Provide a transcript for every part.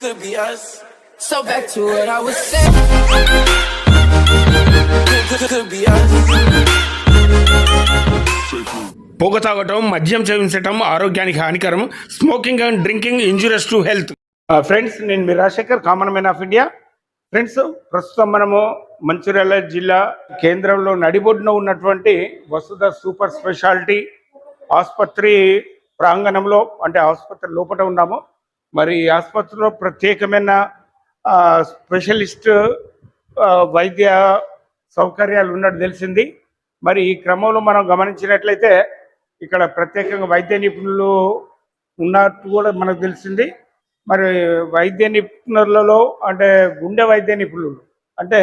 Could be us. So back to what I was saying. Could, be us. పొగ తాగటం మద్యం సేవించటం ఆరోగ్యానికి హానికరం smoking and drinking injurious to health friends నేను మీ Rajasekhar common man of India friends ప్రస్తుతం మనము మంచిర్యాల జిల్లా కేంద్రంలో నడిబొడ్డున ఉన్నటువంటి వసుధ సూపర్ స్పెషాలిటీ ఆసుపత్రి ప్రాంగణంలో అంటే ఆసుపత్రి లోపల ఉన్నాము మరి ఈ ఆసుపత్రిలో ప్రత్యేకమైన స్పెషలిస్ట్ వైద్య సౌకర్యాలు ఉన్నట్టు తెలిసింది. మరి ఈ క్రమంలో మనం గమనించినట్లయితే ఇక్కడ ప్రత్యేకంగా వైద్య నిపుణులు ఉన్నట్టు కూడా మనకు తెలిసింది. మరి వైద్య నిపుణులలో అంటే గుండె వైద్య నిపుణులు అంటే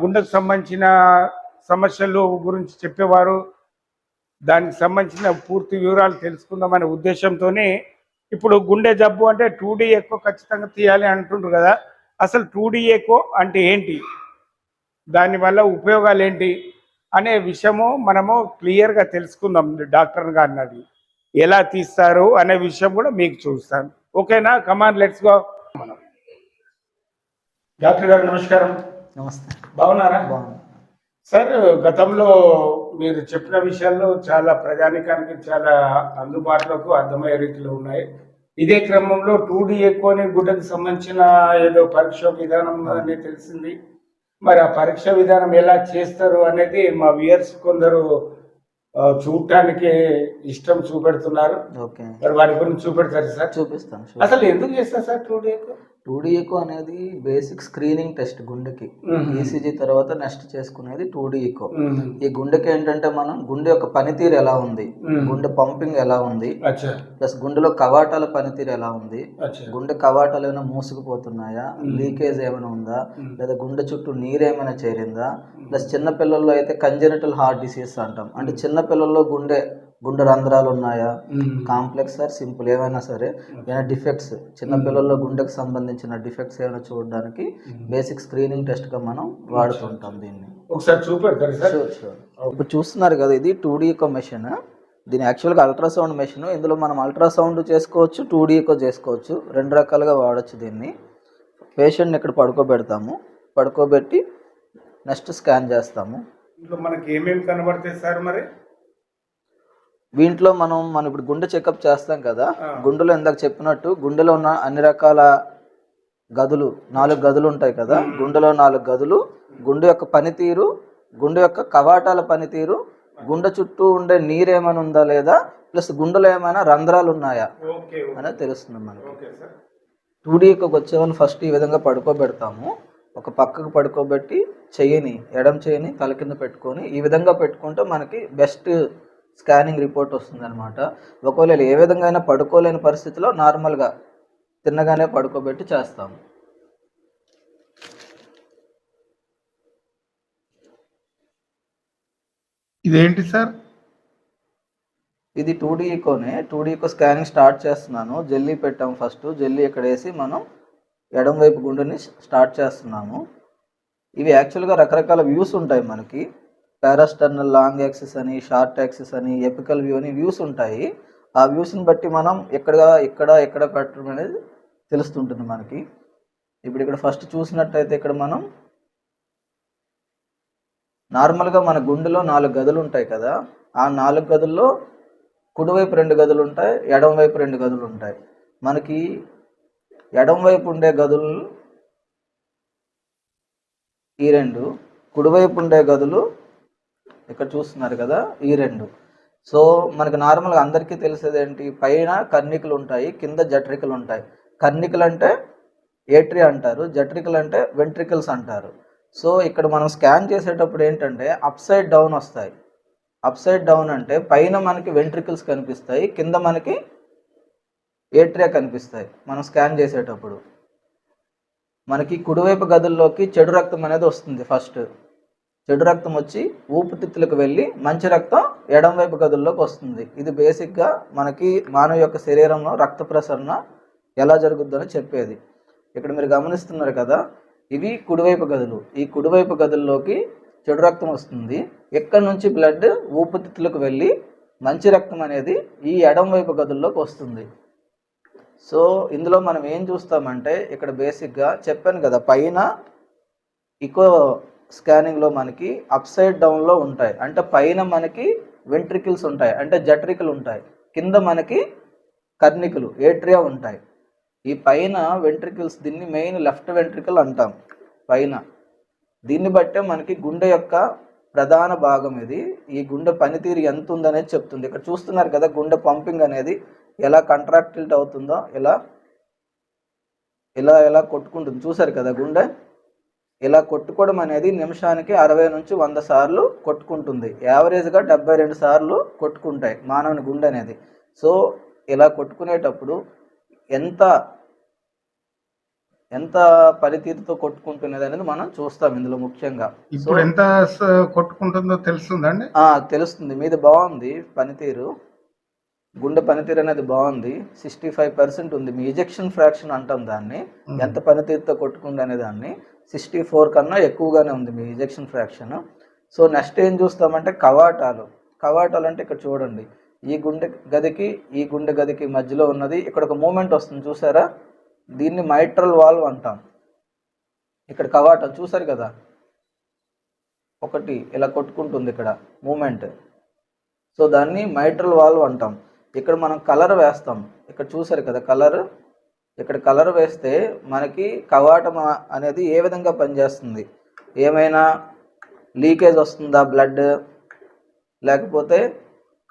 గుండెకు సంబంధించిన సమస్యలు గురించి చెప్పేవారు. దానికి సంబంధించిన పూర్తి వివరాలు తెలుసుకుందామనే ఉద్దేశంతోనే ఇప్పుడు గుండె జబ్బు అంటే టూ డీ ఎక్కువ ఖచ్చితంగా తీయాలి అంటుండ్రు కదా. అసలు టూ డీ ఎక్కువ అంటే ఏంటి? దానివల్ల ఉపయోగాలు ఏంటి? అనే విషయము మనము క్లియర్గా తెలుసుకుందాం. డాక్టర్ గారిని అడిగి ఎలా తీస్తారు అనే విషయం కూడా మీకు చూస్తాను. ఓకేనా? కమాన్ లెట్స్ గో మనం. డాక్టర్ గారు నమస్కారం. నమస్తే. బాగున్నారా? సార్ గతంలో మీరు చెప్పిన విషయాల్లో చాలా ప్రజానికానికి చాలా అందుబాటులోకి అర్థమయ్యే రీతిలో ఉన్నాయి. ఇదే క్రమంలో టూ డి ఎక్కువని గుడ్డకు సంబంధించిన ఏదో పరీక్ష విధానం అని తెలిసింది. మరి ఆ పరీక్ష విధానం ఎలా చేస్తారు అనేది మా వియర్స్ కొందరు చూడటానికి ఇష్టం చూపెడుతున్నారు. ఓకే. మరి వాటి గురించి చూపెడతారు సార్? చూపిస్తాను అసలు ఎందుకు చేస్తారు సార్ టూ డి ఎక్కువ టూ డీ ఈకో అనేది బేసిక్ స్క్రీనింగ్ టెస్ట్ గుండెకి. ఈసీజీ తర్వాత నెక్స్ట్ చేసుకునేది టూ డీ ఈకో మ్మ్. ఈ గుండెకి ఏంటంటే మనం గుండె యొక్క పనితీరు ఎలా ఉంది. గుండె పంపింగ్ ఎలా ఉంది? ప్లస్ గుండెలో కవాటాల పనితీరు ఎలా ఉంది? గుండె కవాటాలు ఏమైనా మూసుకుపోతున్నాయా? లీకేజ్ ఏమైనా ఉందా? లేదా గుండె చుట్టూ నీరు ఏమైనా చేరిందా? ప్లస్ చిన్న పిల్లల్లో అయితే కంజెనిటల్ హార్ట్ డిసీజ్ అంటాం. అంటే చిన్న పిల్లల్లో గుండె గుండె రంధ్రాలు ఉన్నాయా. Complex sir simple. ఏమైనా సరే ఏమైనా డిఫెక్ట్స్ చిన్న పిల్లల్లో గుండెకు సంబంధించిన డిఫెక్ట్స్ ఏమైనా చూడడానికి బేసిక్ స్క్రీనింగ్ టెస్ట్గా మనం వాడుతుంటాం దీన్ని. ఒకసారి చూపెడతారు ఇప్పుడు చూస్తున్నారు కదా ఇది టూ డీ ఒక మెషిన్. దీని యాక్చువల్గా అల్ట్రాసౌండ్ మెషిన్. ఇందులో మనం అల్ట్రాసౌండ్ చేసుకోవచ్చు టూ డీ ఎక్కువ చేసుకోవచ్చు. రెండు రకాలుగా వాడచ్చు దీన్ని. పేషెంట్ని ఇక్కడ పడుకోబెడతాము. పడుకోబెట్టి నెక్స్ట్ స్కాన్ చేస్తాము. ఇంట్లో మనకి ఏమేమి కనబడతాయి సార్ మరి? వీంట్లో మనం మనం ఇప్పుడు గుండె చెకప్ చేస్తాం కదా. గుండెలో ఇందాక చెప్పినట్టు గుండెలో ఉన్న అన్ని రకాల గదులు నాలుగు గదులు ఉంటాయి కదా గుండెలో నాలుగు గదులు గుండె యొక్క పనితీరు గుండె యొక్క కవాటాల పనితీరు గుండె చుట్టూ ఉండే నీరు ఏమైనా ఉందా లేదా ప్లస్ గుండెలో ఏమైనా రంధ్రాలు ఉన్నాయా అనేది తెలుస్తుంది మనకి. టూ డీకి వచ్చేవని ఫస్ట్ ఈ విధంగా పడుకోబెడతాము. ఒక పక్కకు పడుకోబెట్టి చెయ్యిని ఎడం చెయ్యిని తల కింద పెట్టుకొని ఈ విధంగా పెట్టుకుంటే మనకి బెస్ట్ స్కానింగ్ రిపోర్ట్ వస్తుంది అనమాట ఒకవేళ ఏ విధంగా అయినా పడుకోలేని పరిస్థితిలో నార్మల్గా తిన్నగానే పడుకోబెట్టి చేస్తాము. ఇదేంటి సార్? ఇది two D ఈకోనే. Two D echo scanning start చేస్తున్నాను. జెల్లీ పెట్టాము ఫస్ట్. జెల్లీ ఇక్కడ వేసి మనం ఎడం వైపు గుండెని స్టార్ట్ చేస్తున్నాము. ఇవి యాక్చువల్గా రకరకాల వ్యూస్ ఉంటాయి మనకి. పారాస్టర్నల్ లాంగ్ యాక్సిస్ అని షార్ట్ యాక్సిస్ అని ఎపికల్ వ్యూ అని వ్యూస్ ఉంటాయి. ఆ వ్యూస్ని బట్టి మనం ఎక్కడ ఎక్కడ ఎక్కడ పెట్టడం అనేది తెలుస్తుంటుంది మనకి. ఇప్పుడు ఇక్కడ ఫస్ట్ చూసినట్టయితే ఇక్కడ మనం నార్మల్గా మన గుండెలో నాలుగు గదులు ఉంటాయి కదా ఆ నాలుగు గదుల్లో కుడివైపు రెండు గదులు ఉంటాయి ఎడం వైపు రెండు గదులు ఉంటాయి. మనకి ఎడం వైపు ఉండే గదులు ఈ రెండు కుడివైపు ఉండే గదులు ఇక్కడ చూస్తున్నారు కదా ఈ రెండు. సో మనకు నార్మల్గా అందరికీ తెలిసేది ఏంటి పైన కర్ణికలు ఉంటాయి కింద జట్రికలు ఉంటాయి. కర్ణికలు అంటే ఏట్రి అంటారు జట్రికలు అంటే వెంట్రికల్స్ అంటారు. సో ఇక్కడ మనం స్కాన్ చేసేటప్పుడు ఏంటంటే అప్సైడ్ డౌన్ వస్తాయి. అప్సైడ్ డౌన్ అంటే పైన మనకి వెంట్రికల్స్ కనిపిస్తాయి కింద మనకి ఏట్రియా కనిపిస్తాయి మనం స్కాన్ చేసేటప్పుడు. మనకి కుడివైపు గదుల్లోకి చెడు రక్తం అనేది వస్తుంది ఫస్ట్ చెడు రక్తం వచ్చి ఊపిరితిత్తులకు వెళ్ళి మంచి రక్తం ఎడం వైపు గదుల్లోకి వస్తుంది. ఇది బేసిక్గా మనకి మానవ యొక్క శరీరంలో రక్త ప్రసరణ ఎలా జరుగుద్దని చెప్పేది. ఇక్కడ మీరు గమనిస్తున్నారు కదా ఇవి కుడివైపు గదులు. ఈ కుడివైపు గదుల్లోకి చెడు రక్తం వస్తుంది. ఎక్కడి నుంచి బ్లడ్ ఊపిరితిత్తులకు వెళ్ళి మంచి రక్తం అనేది ఈ ఎడం వైపు గదుల్లోకి వస్తుంది. సో ఇందులో మనం ఏం చూస్తామంటే ఇక్కడ బేసిక్గా చెప్పాను కదా పైన ఇకో స్కానింగ్లో మనకి అప్సైడ్ డౌన్లో ఉంటాయి. అంటే పైన మనకి వెంట్రికల్స్ ఉంటాయి. అంటే జట్రికలు ఉంటాయి. కింద మనకి కర్ణికలు ఏట్రియా ఉంటాయి. ఈ పైన వెంట్రికల్స్ దీన్ని మెయిన్ లెఫ్ట్ వెంట్రికల్ అంటాం. పైన. దీన్ని బట్టే మనకి గుండె యొక్క ప్రధాన భాగం ఇది. ఈ గుండె పనితీరు ఎంత ఉందనేది చెప్తుంది. ఇక్కడ చూస్తున్నారు కదా గుండె పంపింగ్ అనేది ఎలా కంట్రాక్టిల్ట్ అవుతుందో ఇలా ఇలా ఎలా కొట్టుకుంటుంది. చూసారు కదా గుండె? ఇలా కొట్టుకోవడం అనేది నిమిషానికి అరవై నుంచి వంద సార్లు కొట్టుకుంటుంది. యావరేజ్గా డెబ్బై రెండు సార్లు కొట్టుకుంటాయి మానవుని గుండె అనేది. సో ఇలా కొట్టుకునేటప్పుడు ఎంత ఎంత పనితీరుతో కొట్టుకుంటున్నది అనేది మనం చూస్తాం ఇందులో ముఖ్యంగా. ఇప్పుడు ఎంత కొట్టుకుంటుందో తెలుస్తుందండి తెలుస్తుంది. మీది బాగుంది పనితీరు. గుండె పనితీరు అనేది బాగుంది. సిక్స్టీ ఫైవ్ పర్సెంట్ ఉంది. మీ ఇజెక్షన్ ఫ్రాక్షన్ అంటాం దాన్ని. ఎంత పనితీరుతో కొట్టుకుంది అనే దాన్ని సిక్స్టీ ఫోర్ కన్నా ఎక్కువగానే ఉంది మీ ఇజెక్షన్ ఫ్రాక్షన్ సో నెక్స్ట్ ఏం చూస్తామంటే కవాటాలు. కవాటాలు అంటే ఇక్కడ చూడండి. ఈ గుండె గదికి ఈ గుండె గదికి మధ్యలో ఉన్నది. ఇక్కడ ఒక మూమెంట్ వస్తుంది. చూసారా? దీన్ని మైట్రల్ వాల్వ్ అంటాం. ఇక్కడ కవాటం చూసారు కదా? ఒకటి ఇలా కొట్టుకుంటుంది ఇక్కడ. మూమెంట్. సో దాన్ని మైట్రల్ వాల్వ్ అంటాం. ఇక్కడ మనం కలర్ వేస్తాం. ఇక్కడ చూసారు కదా కలర్? ఇక్కడ కలర్ వేస్తే మనకి కవాటం అనేది ఏ విధంగా పనిచేస్తుంది? ఏమైనా లీకేజ్ వస్తుందా బ్లడ్? లేకపోతే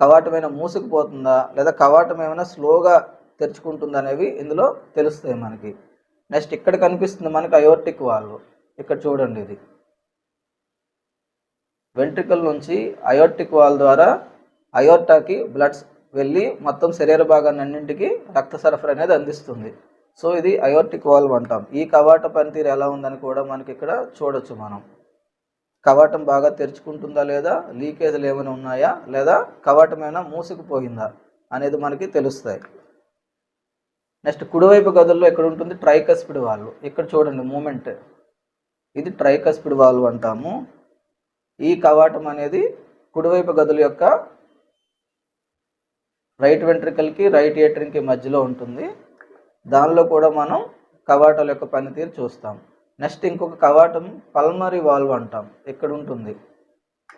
కవాటమైన మూసుకుపోతుందా? లేదా కవాటం ఏమైనా స్లోగా తెరుచుకుంటుందా అనేవి ఇందులో తెలుస్తాయి మనకి. నెక్స్ట్ ఇక్కడ కనిపిస్తుంది మనకి అయోర్టిక్ వాళ్ళు ఇక్కడ చూడండి ఇది. వెంట్రికల్ నుంచి అయోర్టిక్ వాల్ ద్వారా అయోర్టాకి బ్లడ్స్ వెళ్ళి మొత్తం శరీర భాగాన్ని అన్నింటికి రక్త సరఫరా అనేది అందిస్తుంది. సో ఇది అయోర్టిక్ వాల్వ్ అంటాం. ఈ కవాట పనితీరు ఎలా ఉందని కూడా మనకి ఇక్కడ చూడొచ్చు మనం. కవాటం బాగా తెరుచుకుంటుందా లేదా? లీకేజ్లు ఏమైనా ఉన్నాయా? లేదా కవాటం ఏమైనా మూసుకుపోయిందా? అనేది మనకి తెలుస్తాయి. నెక్స్ట్ కుడివైపు గదుల్లో ఇక్కడ ఉంటుంది? ట్రైకస్పిడ్ వాల్వ్ ఇక్కడ చూడండి మూమెంట్ ఇది ట్రైకస్పిడ్ వాల్వ్ అంటాము. ఈ కవాటం అనేది కుడివైపు గదుల యొక్క రైట్ వెంట్రికల్కి రైట్ ఏట్రిన్కి మధ్యలో ఉంటుంది. దానిలో కూడా మనం కవాటాల యొక్క పనితీరు చూస్తాం. నెక్స్ట్ ఇంకొక కవాటం పల్మరీ వాల్వ్ అంటాం. ఇక్కడ ఉంటుంది?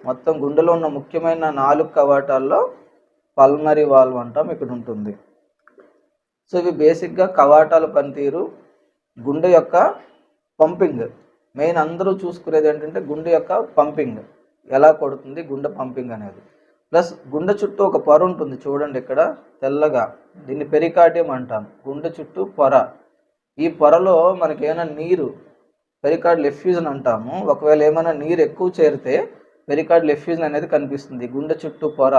మొత్తం గుండెలో ఉన్న ముఖ్యమైన నాలుగు కవాటాల్లో పల్మరీ వాల్వ్ అంటాం. ఇక్కడ ఉంటుంది. సో ఇవి బేసిక్గా కవాటాల పనితీరు గుండె యొక్క పంపింగ్. మెయిన్ అందరూ చూసుకునేది ఏంటంటే గుండె యొక్క పంపింగ్. ఎలా కొడుతుంది? గుండె పంపింగ్ అనేది. ప్లస్ గుండె చుట్టూ ఒక పొర ఉంటుంది చూడండి ఇక్కడ తెల్లగా. దీన్ని పెరికార్డియం అంటాం. గుండె చుట్టూ పొర. ఈ పొరలో మనకి ఏమైనా నీరు పెరికార్డ్ లెఫ్యూజన్ అంటాము. ఒకవేళ ఏమైనా నీరు ఎక్కువ చేరితే పెరికార్డ్ లెఫ్యూజన్ అనేది కనిపిస్తుంది. గుండె చుట్టూ పొర.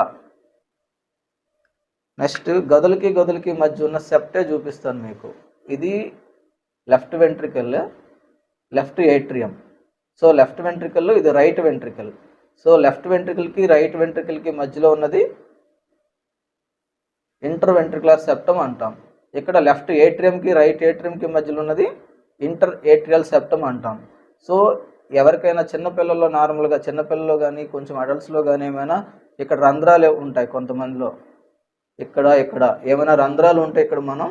నెక్స్ట్ గదులకి గదులకి మధ్య ఉన్న సెప్టే చూపిస్తాను మీకు. ఇది left ventricle left atrium. So left ventricle ఇది రైట్ వెంట్రికల్. సో లెఫ్ట్ వెంట్రికల్కి రైట్ వెంట్రికల్కి మధ్యలో ఉన్నది ఇంటర్ వెంట్రికులర్ సెప్టమ్ అంటాం. ఇక్కడ లెఫ్ట్ ఏట్రియంకి రైట్ ఏట్రియంకి మధ్యలో ఉన్నది ఇంటర్ ఏట్రియల్ సెప్టమ్ అంటాం. సో ఎవరికైనా చిన్నపిల్లల్లో నార్మల్గా చిన్నపిల్లల్లో కానీ కొంచెం అడల్ట్స్లో కానీ ఏమైనా ఇక్కడ రంధ్రాలు ఉంటాయి కొంతమందిలో. ఇక్కడ ఇక్కడ ఏమైనా రంధ్రాలు ఉంటే ఇక్కడ మనం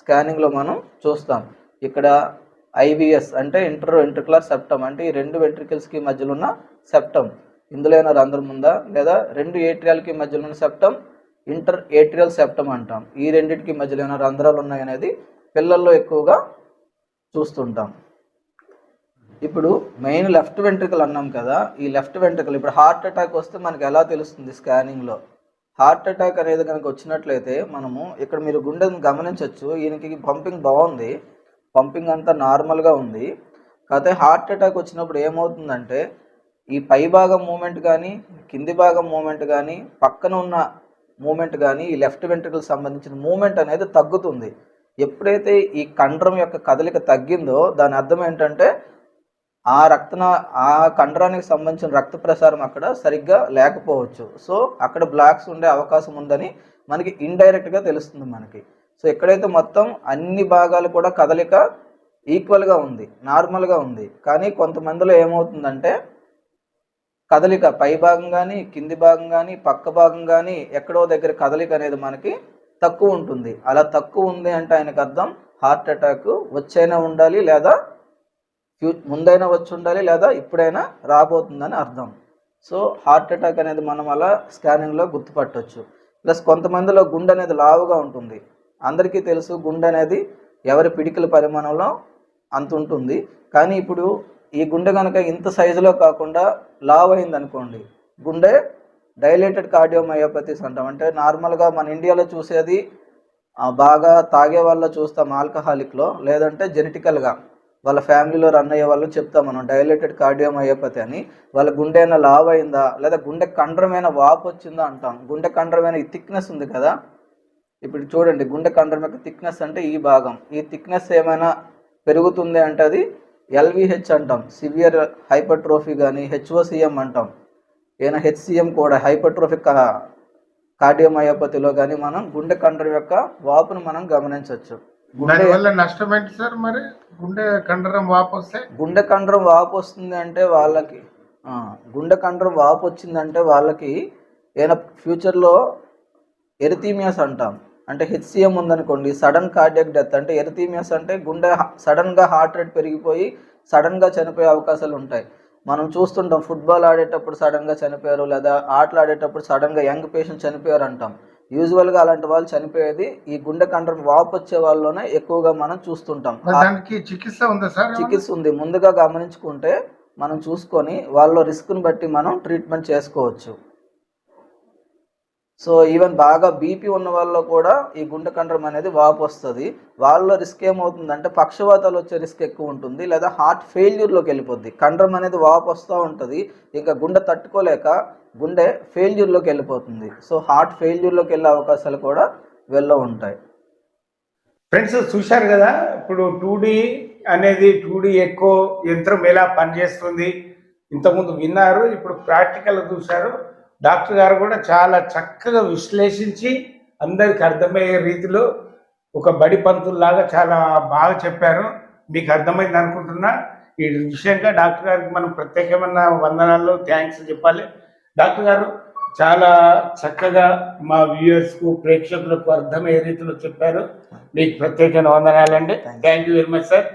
స్కానింగ్లో మనం చూస్తాం. ఇక్కడ ఐబిఎస్ అంటే ఇంటర్ వెంట్రికులర్ సెప్టమ్ అంటే ఈ రెండు వెంట్రికల్స్కి మధ్యలో ఉన్న సెప్టమ్. ఇందులో రంధ్రం ఉందా? లేదా రెండు ఏట్రియాలకి మధ్యలో ఉన్న సెప్టమ్ ఇంటర్ ఏట్రియల్ సెప్టమ్ అంటాం. ఈ రెండింటికి మధ్యలో ఏమైనా రంధ్రాలు ఉన్నాయనేది పిల్లల్లో ఎక్కువగా చూస్తుంటాం. ఇప్పుడు మెయిన్ లెఫ్ట్ వెంట్రికల్ అన్నాం కదా ఈ లెఫ్ట్ వెంట్రికల్ ఇప్పుడు హార్ట్ అటాక్ వస్తే మనకి ఎలా తెలుస్తుంది స్కానింగ్లో? హార్ట్ అటాక్ అనేది కనుక వచ్చినట్లయితే మనము ఇక్కడ మీరు గుండెని గమనించవచ్చు ఈయనకి పంపింగ్ బాగుంది. పంపింగ్ అంతా నార్మల్గా ఉంది. కాకపోతే హార్ట్ అటాక్ వచ్చినప్పుడు ఏమవుతుందంటే ఈ పై భాగం మూమెంట్ కానీ కింది భాగం మూమెంట్ కానీ పక్కన ఉన్న మూమెంట్ కానీ ఈ లెఫ్ట్ వెంట్రికల్ సంబంధించిన మూమెంట్ అనేది తగ్గుతుంది. ఎప్పుడైతే ఈ కండరం యొక్క కదలిక తగ్గిందో దాని అర్థం ఏంటంటే ఆ రక్తన ఆ కండరానికి సంబంధించిన రక్త ప్రసారం అక్కడ సరిగ్గా లేకపోవచ్చు. సో అక్కడ బ్లాక్స్ ఉండే అవకాశం ఉందని మనకి ఇండైరెక్ట్గా తెలుస్తుంది మనకి. సో ఎక్కడైతే మొత్తం అన్ని భాగాలు కూడా కదలిక ఈక్వల్గా ఉంది నార్మల్గా ఉంది కానీ కొంతమందిలో ఏమవుతుందంటే కదలిక పై భాగం కానీ కింది భాగం కానీ పక్క భాగం కానీ ఎక్కడో దగ్గర కదలిక అనేది మనకి తక్కువ ఉంటుంది. అలా తక్కువ ఉంది అంటే ఆయనకు అర్థం హార్ట్ అటాక్ వచ్చైనా ఉండాలి లేదా ఫ్యూ ముందైనా వచ్చి ఉండాలి లేదా ఇప్పుడైనా రాబోతుందని అర్థం. సో హార్ట్ అటాక్ అనేది మనం అలా స్కానింగ్లో గుర్తుపట్టవచ్చు ప్లస్ కొంతమందిలో గుండె అనేది లావుగా ఉంటుంది. అందరికీ తెలుసు గుండె అనేది ఎవరి పిడికిల పరిమాణంలో అంత ఉంటుంది. కానీ ఇప్పుడు ఈ గుండె కనుక ఇంత సైజులో కాకుండా లావ్ అయింది అనుకోండి గుండె డైలేటెడ్ కార్డియోమయోపతిస్ అంటాం. అంటే నార్మల్గా మన ఇండియాలో చూసేది బాగా తాగే వాళ్ళ చూస్తాం ఆల్కహాలిక్లో లేదంటే జెనెటికల్గా. వాళ్ళ ఫ్యామిలీలో రన్ అయ్యే వాళ్ళు చెప్తాం మనం డైలేటెడ్ కార్డియోమయోపతి అని. వాళ్ళ గుండె అయినా లావ్ అయిందా లేదా గుండె కండ్రమైన వాపు వచ్చిందా అంటాం. గుండె కండరమైన ఈ థిక్నెస్ ఉంది కదా? ఇప్పుడు చూడండి గుండె కండరం యొక్క థిక్నెస్ అంటే ఈ భాగం. ఈ థిక్నెస్ ఏమైనా పెరుగుతుంది అంటే అది ఎల్విహెచ్ అంటాం. సివియర్ హైపర్ట్రోఫీ కానీ హెచ్ఓసిఎం అంటాం. ఏదైనా హెచ్సిఎం కూడా హైపర్ట్రోఫిక్ కార్డియోమయోపతిలో కానీ మనం గుండె కండరం యొక్క వాపును మనం గమనించవచ్చు మరి? గుండె కండరం వాపు వస్తే? గుండె కండరం వాపు వస్తుంది అంటే వాళ్ళకి గుండె కండరం వాపు వచ్చిందంటే వాళ్ళకి ఏదైనా ఫ్యూచర్లో ఎరిథీమియాస్ అంటాం. అంటే హెచ్సిఎం ఉందనుకోండి సడన్ కార్డియక్ డెత్ అంటే ఎరిథీమియాస్ అంటే గుండె సడన్గా హార్ట్ రేట్ పెరిగిపోయి సడన్గా చనిపోయే అవకాశాలు ఉంటాయి. మనం చూస్తుంటాం ఫుట్బాల్ ఆడేటప్పుడు సడన్గా చనిపోయారు లేదా ఆటలు ఆడేటప్పుడు సడన్గా యంగ్ పేషెంట్ చనిపోయారు అంటాం. యూజువల్గా అలాంటి వాళ్ళు చనిపోయేది ఈ గుండె కండరం వాపు వచ్చే వాళ్ళలోనే ఎక్కువగా మనం చూస్తుంటాం. చికిత్స ఉందా సార్? చికిత్స ఉంది. ముందుగా గమనించుకుంటే మనం చూసుకొని వాళ్ళ రిస్క్ని బట్టి మనం ట్రీట్మెంట్ చేసుకోవచ్చు. సో ఈవెన్ బాగా బీపీ ఉన్న వాళ్ళలో కూడా ఈ గుండె కండరం అనేది వాపు వస్తుంది. వాళ్ళలో రిస్క్ ఏమవుతుందంటే పక్షవాతాలు వచ్చే రిస్క్ ఎక్కువ ఉంటుంది. లేదా హార్ట్ ఫెయిల్యూర్లోకి వెళ్ళిపోద్ది. కండరం అనేది వాపు వస్తూ ఉంటుంది. ఇంకా గుండె తట్టుకోలేక గుండె ఫెయిల్యూర్లోకి వెళ్ళిపోతుంది. సో హార్ట్ ఫెయిల్యూర్లోకి వెళ్ళే అవకాశాలు కూడా వెళ్ళ ఉంటాయి. ఫ్రెండ్స్ చూశారు కదా? ఇప్పుడు టూ అనేది టూ ఎక్కువ యంత్రం ఎలా పనిచేస్తుంది? ఇంతకుముందు విన్నారు ఇప్పుడు ప్రాక్టికల్ చూశారు. డాక్టర్ గారు కూడా చాలా చక్కగా విశ్లేషించి అందరికి అర్థమయ్యే రీతిలో ఒక బడి పంతుల్లాగా చాలా బాగా చెప్పారు. మీకు అర్థమైంది అనుకుంటున్నా. ఈ విషయంగా డాక్టర్ గారికి మనం ప్రత్యేకమైన వందనాలు థ్యాంక్స్ చెప్పాలి. డాక్టర్ గారు చాలా చక్కగా మా వ్యూయర్స్కు ప్రేక్షకులకు అర్థమయ్యే రీతిలో చెప్పారు. మీకు ప్రత్యేకమైన వందనాలండి. Thank you very much sir.